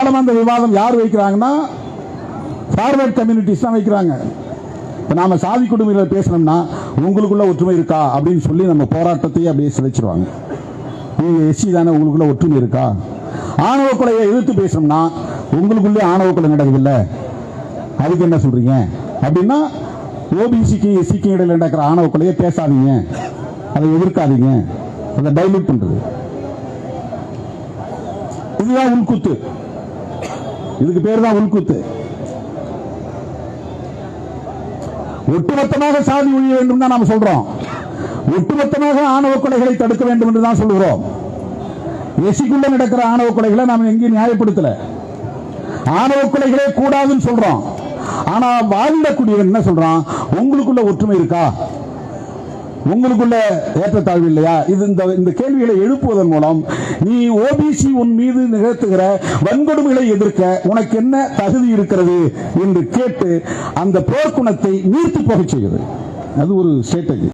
பாராளுமன்ற விவாதம் யார் வைக்கிறாங்கன்னா ஃபார்வர்ட் கம்யூனிட்டிஸ் தான் வைக்கிறாங்க. இப்போ நாம சாதி குடும்பத்தில் பேசணும்னா உங்களுக்குள்ள ஒற்றுமை இருக்கா அப்படின்னு சொல்லி நம்ம போராட்டத்தையே அப்படியே சிதைச்சிருவாங்க. நீங்கள் எஸ்சி தானே உங்களுக்குள்ள ஒற்றுமை இருக்கா? ஆணவ கொலையை எதிர்த்து பேசணும்னா உங்களுக்குள்ளே ஆணவ கொலை நடக்குதுல்ல அதுக்கு என்ன சொல்றீங்க? அப்படின்னா ஓபிசிக்கு எஸ்சிக்கு இடையில் நடக்கிற ஆணவ கொலையை பேசாதீங்க. அதை எதிர்க்காதீங்க. அதை டைலூட் பண்ணுறது இதுதான் உள்குத்து. இதுக்கு பேர் தான் உள்குத்து ஒட்டுமொத்தமாக சாதி ஒழிய வேண்டும் தான் நாம சொல்றோம். ஒட்டுமொத்தமாக ஆணவ கொலைகளை தடுக்க வேண்டும் என்று தான் சொல்கிறோம் எசிக்குள்ள நடக்கிற ஆணவ கொலைகளை நாம எங்கேயும் நியாயப்படுத்தல. ஆணவ கொலைகளே கூடாதுன்னு சொல்றோம். ஆனா வாழ்ந்தக்கூடியவன் என்ன சொல்றான்? உங்களுக்குள்ள ஒற்றுமை இருக்கா? உங்களுக்குள்ள ஏற்றத்தாழ்வு இல்லையா? இது இந்த இந்த கேள்விகளை எழுப்புவதன் மூலம் நீ ஓபிசி உன் மீது நிகழ்த்துகிற வன்கொடுமைகளை எதிர்க்க உனக்கு என்ன தகுதி இருக்கிறது என்று கேட்டு அந்த போர்க்குணத்தை நீர்த்து போகச் செய்கிறது அது ஒரு ஸ்ட்ராட்டஜி